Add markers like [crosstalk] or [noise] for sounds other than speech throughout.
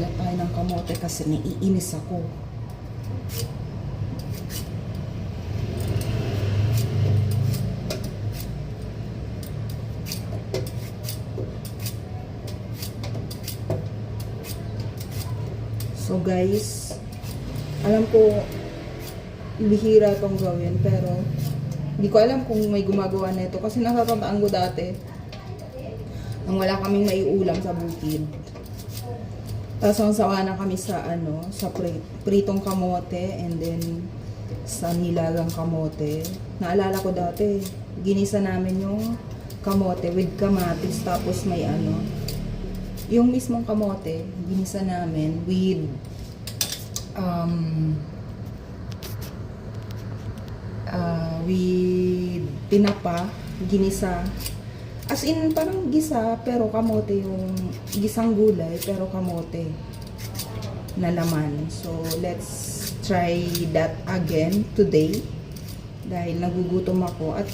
magbabalat tayo ng kamote kasi naiinis ako. So guys, alam ko bihira tong gawin pero hindi ko alam kung may gumagawa nito kasi natatandaan ko dati nang wala kaming maiulam sa bukid. Tapos ang sawa na kami sa ano, sa pri- pritong kamote and then sa nilagang kamote. Naalala ko dati, ginisa namin yung kamote with kamatis tapos may ano, yung mismong kamote, ginisa namin with um, uh, with tinapa, ginisa. As in, parang gisa, pero kamote yung gisang gulay, pero kamote na laman. So, let's try that again today. Dahil nagugutom ako at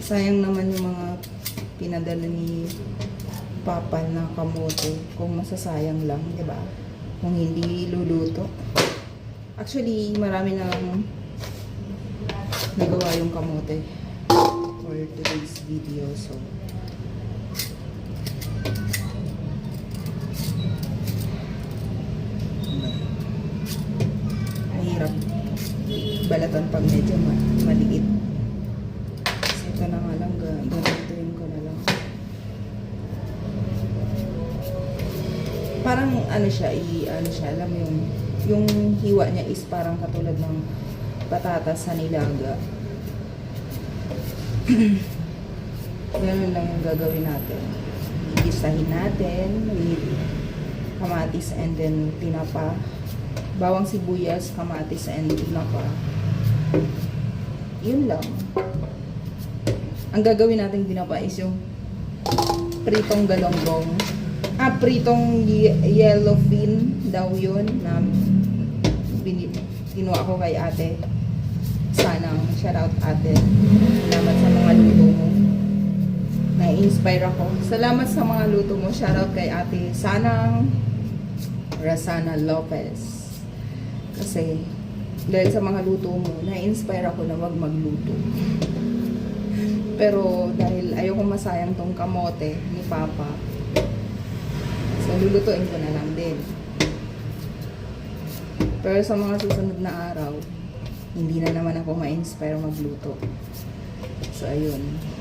sayang naman yung mga pinadala ni Papa na kamote kung masasayang lang, di ba? Kung hindi luluto. Actually, marami na nagawa yung kamote for today's video. So, balatan pag medyo ma- maliit. So, ito na nga lang, ga- ganituin ko na lang. Parang ano siya, i, ano siya, alam yung, yung hiwa niya is parang katulad ng patatas sa nilaga. [clears throat] Ganun lang yung gagawin natin. Gigisahin natin with kamatis and then tinapa. Bawang sibuyas, kamatis and tinapa. Yun lang. Ang gagawin natin tinapa is yung pritong galonggong. Ah, pritong ye- yellowfin daw yun na kinuha ko kay ate. Sanang shoutout ate. Salamat sa mga luto mo. Na-inspire ako. Salamat sa mga luto mo. Shoutout kay ate Sanang Rasana Lopez. Kasi dahil sa mga luto mo, na-inspire ako na wag magluto. Pero dahil ayoko masayang tong kamote ni Papa, so lulutuin ko na lang din. Pero sa mga susunod na araw, hindi na naman ako ma-inspire magluto. So, ayun.